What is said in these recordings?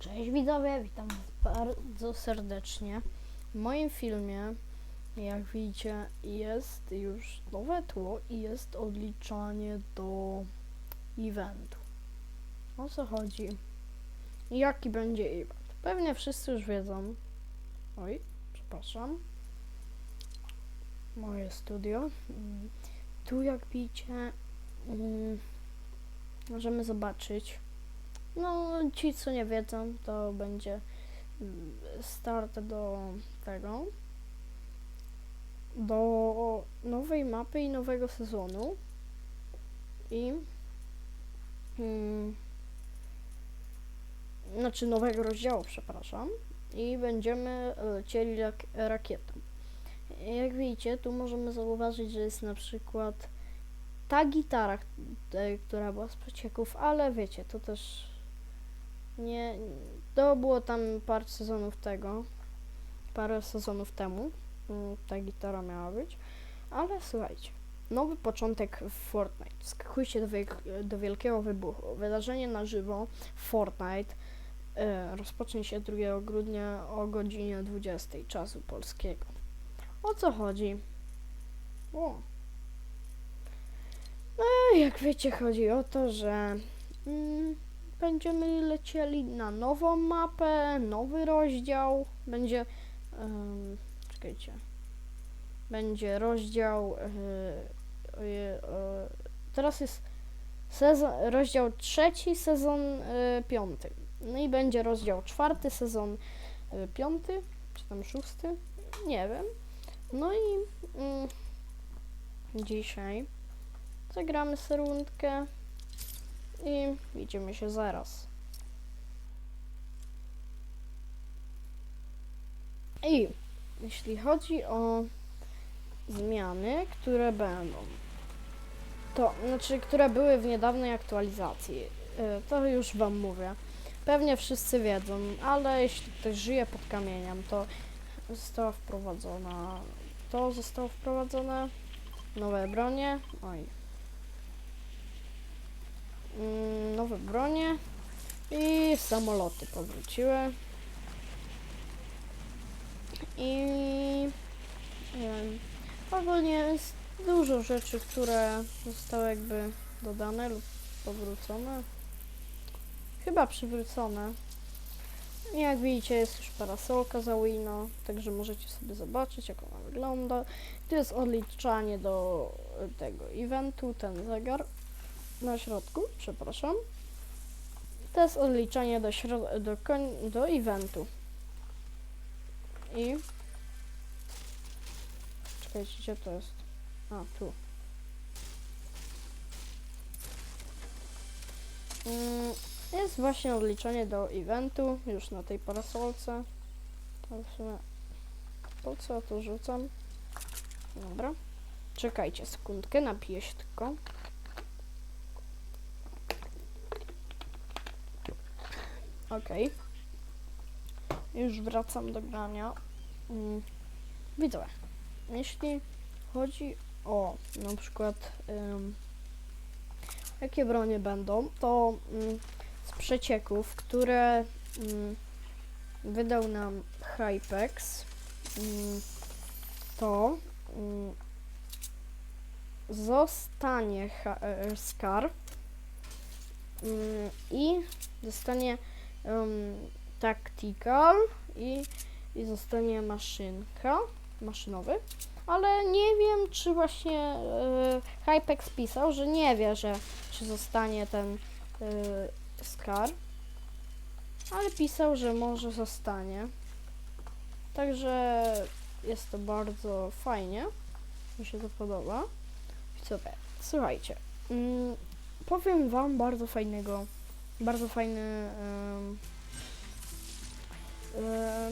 Cześć widzowie, witam was bardzo serdecznie. W moim filmie, jak widzicie, jest już nowe tło i jest odliczanie do eventu. O co chodzi? Jaki będzie event? Pewnie wszyscy już wiedzą. Oj, przepraszam. Moje studio. Mm, Tu jak widzicie, mm, możemy zobaczyć no, ci co nie wiedzą, to będzie mm, start do tego. Do nowej mapy i nowego sezonu. I. Mm, znaczy nowego rozdziału, przepraszam. I będziemy lecieli rak- rakietą. Jak widzicie, tu możemy zauważyć, że jest na przykład ta gitara, e, która była z przecieków, ale wiecie, to też nie, to było tam parę sezonów tego, parę sezonów temu, mm, ta gitara miała być, ale słuchajcie, nowy początek w Fortnite, skakujcie do, wiek- do wielkiego wybuchu, wydarzenie na żywo w Fortnite e, rozpocznie się 2 grudnia o godzinie 20 czasu polskiego. O co chodzi? O. No, jak wiecie, chodzi o to, że mm, będziemy lecieli na nową mapę, nowy rozdział. Będzie. em, czekajcie. Będzie rozdział. oje- e, teraz jest sezon, rozdział trzeci, sezon e, piąty. No i będzie rozdział czwarty, sezon e, piąty, czy tam szósty, nie wiem. No i mm, dzisiaj zagramy serundkę i widzimy się zaraz. I jeśli chodzi o zmiany, które będą, to znaczy, które były w niedawnej aktualizacji, y, to już Wam mówię. Pewnie wszyscy wiedzą, ale jeśli ktoś żyje pod kamieniem, to została wprowadzona. To zostało wprowadzone. Nowe bronie. Oj, nowe bronie i samoloty powróciły. I em, ogólnie jest dużo rzeczy, które zostały jakby dodane lub powrócone. Chyba przywrócone. Jak widzicie jest już parasolka za Wino, także możecie sobie zobaczyć jak ona wygląda. Tu jest odliczanie do tego eventu, ten zegar na środku, przepraszam. To jest odliczanie do, do, do eventu. I... Czekajcie, gdzie to jest? A, tu. Mm, Jest właśnie odliczanie do eventu, już na tej parasolce. W sumie... Po co ja to rzucam? Dobra. Czekajcie sekundkę, napiję się tylko. Okej. Już wracam do grania. Mm. Widzowie, jeśli chodzi o na przykład jakie bronie będą, to ym, z przecieków, które ym, wydał nam Hypex, ym, to zostanie ha- e, Scar i zostanie um, tactical i, i zostanie maszynka, maszynowy, ale nie wiem, czy właśnie e, Hypex pisał, że nie wie, że czy zostanie ten e, Scar, ale pisał, że może zostanie. Także jest to bardzo fajnie, mi się to podoba. Te? Słuchajcie, mm, powiem wam bardzo fajnego, bardzo fajny,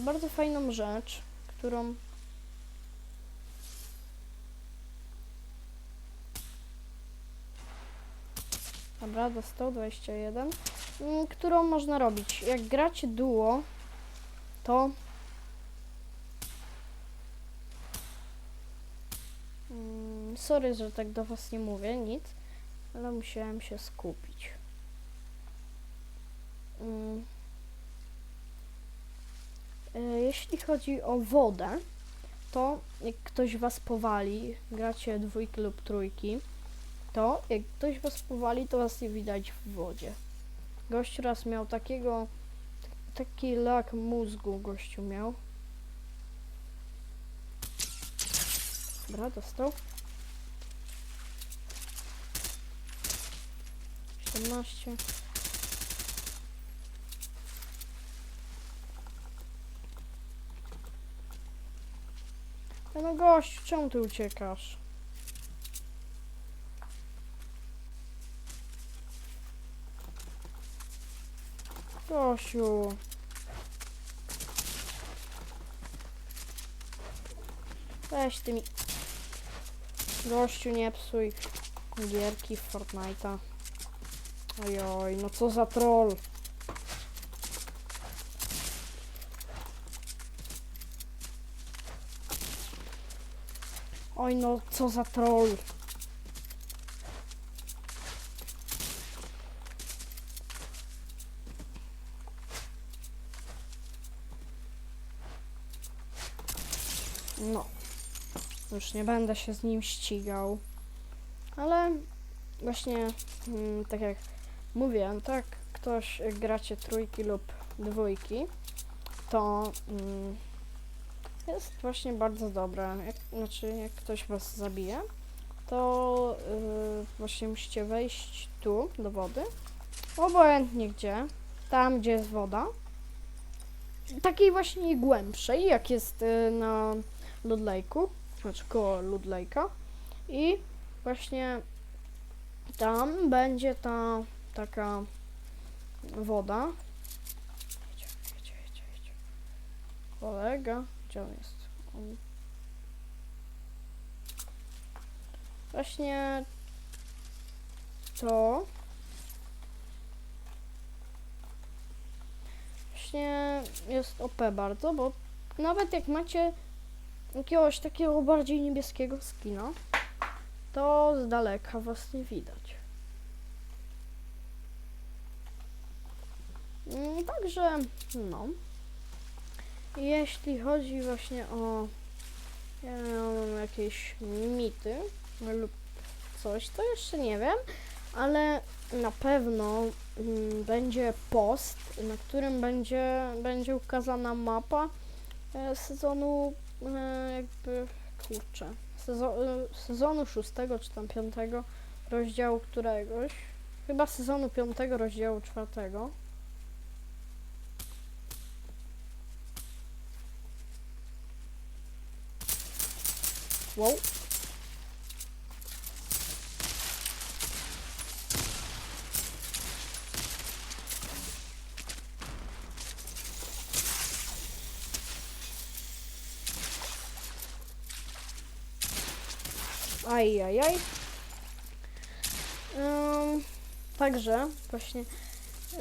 bardzo fajną rzecz, którą Dobra, do 121, mm, którą można robić. Jak gracie duo, to Mm, Sorry, że tak do was nie mówię, nic, ale musiałem się skupić. Mm. E, Jeśli chodzi o wodę, to jak ktoś was powali, gracie dwójki lub trójki, to jak ktoś was powali, to was nie widać w wodzie. Gościu raz miał takiego, taki lak mózgu gościu miał. Dobra, dostał. 17. Ja No gościu, czemu ty uciekasz? Gościu. Weź ty mi... Gościu, nie psuj gierki Fortnite'a. Ojoj, no co za troll. Oj, no co za troll. No. Już nie będę się z nim ścigał. Ale właśnie, mm, tak jak mówiłem, tak, ktoś gracie trójki lub dwójki, to mm, jest właśnie bardzo dobre. Jak, znaczy, jak ktoś was zabije, to yy, właśnie musicie wejść tu do wody, obojętnie gdzie, tam gdzie jest woda, takiej właśnie głębszej, jak jest yy, na Lake'u, znaczy koło Lake'a i właśnie tam będzie ta taka woda. Kolega, gdzie on jest? On... Właśnie to właśnie jest OP bardzo, bo nawet jak macie jakiegoś takiego bardziej niebieskiego skina, to z daleka was nie widać. Mm, Także, no. Jeśli chodzi właśnie o jakieś mity lub coś, to jeszcze nie wiem, ale na pewno mm, będzie post, na którym będzie, będzie ukazana mapa e, sezonu e, jakby, kurczę, e, sezonu szóstego czy tam piątego rozdziału któregoś, chyba sezonu piątego rozdziału czwartego. Wow. Aj, aj, aj. Ym, także właśnie yy,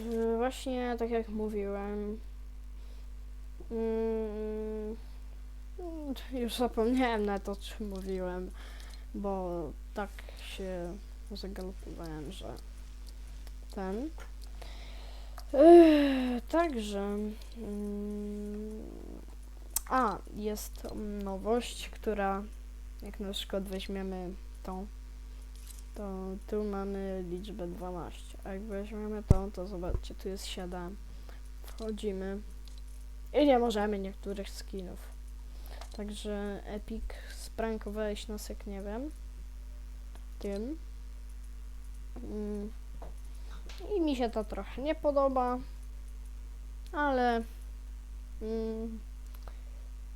yy, właśnie tak jak mówiłem mm, już zapomniałem na to, o czym mówiłem, bo tak się zagalopowałem, że ten. Yy, także. mm, a, jest nowość, która jak na przykład weźmiemy tą, to tu mamy liczbę 12. A jak weźmiemy tą, to zobaczcie, tu jest 7. Wchodzimy i nie możemy niektórych skinów. Także Epic sprankowałeś nas jak nie wiem. Tym. Mm. I mi się to trochę nie podoba. Ale mm,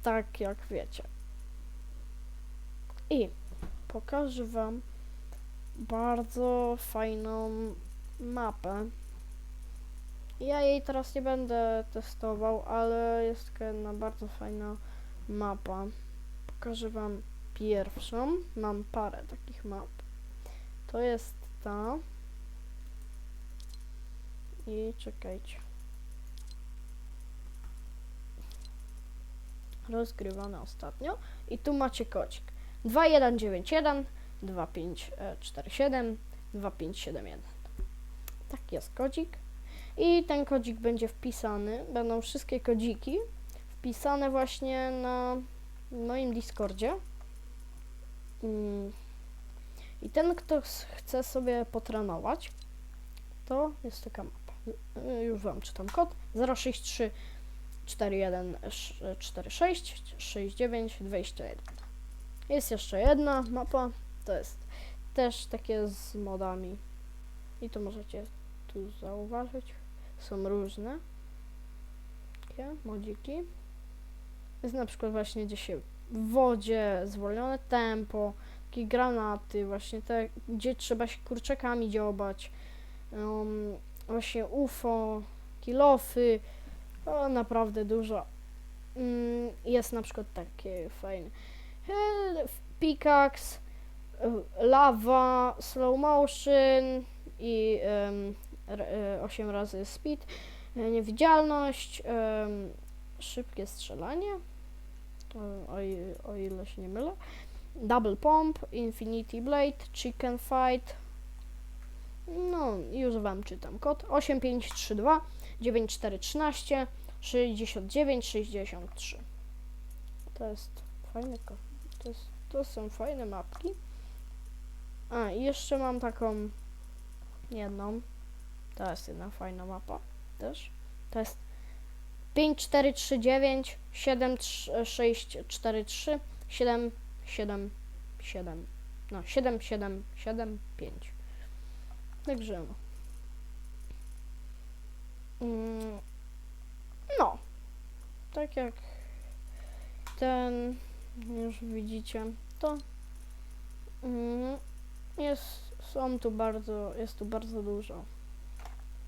tak jak wiecie. I pokażę wam bardzo fajną mapę. Ja jej teraz nie będę testował, ale jest taka jedna bardzo fajna mapa. Pokażę wam pierwszą. Mam parę takich map. To jest ta. I czekajcie. Rozgrywane ostatnio. I tu macie kocik. 2191 2547 2571. Tak jest kodzik. I ten kodzik będzie wpisany, będą wszystkie kodziki wpisane właśnie na moim Discordzie. I ten, kto chce sobie potrenować, to jest taka mapa. Y, Już wam czytam kod 063 41 46 69 21. Jest jeszcze jedna mapa, to jest też takie z modami. I to możecie tu zauważyć. Są różne takie modziki. Jest na przykład właśnie gdzie się w wodzie, zwolnione tempo, takie granaty, właśnie te, gdzie trzeba się kurczakami dziobać, um, właśnie UFO, kilofy, o, naprawdę dużo. Mm, jest na przykład takie fajne pickaxe, lawa, slow motion i em, r- e, 8 razy speed, e, niewidzialność, em, szybkie strzelanie, o, o, ile się nie mylę, double pump, infinity blade, chicken fight, no już wam czytam kod. 8532 9413 69 63 to jest fajny kod to, jest, to są fajne mapki. A i jeszcze mam taką jedną. To jest jedna fajna mapa też. To jest 5439 7643 777 no 7775 Także no. Mm, No. Tak jak ten już widzicie, to mm, jest, są tu bardzo, jest tu bardzo dużo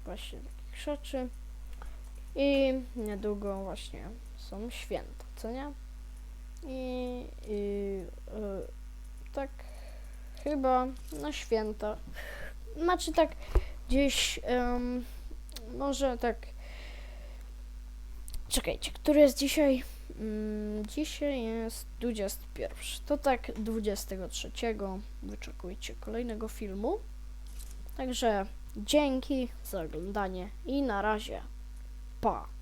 właśnie takich rzeczy i niedługo właśnie są święta, co nie? I, i y, tak chyba na święta znaczy tak gdzieś em, może tak czekajcie, który jest dzisiaj? Mm, dzisiaj jest 21. To tak 23 wyczekujcie kolejnego filmu. Także dzięki za oglądanie i na razie. Pa!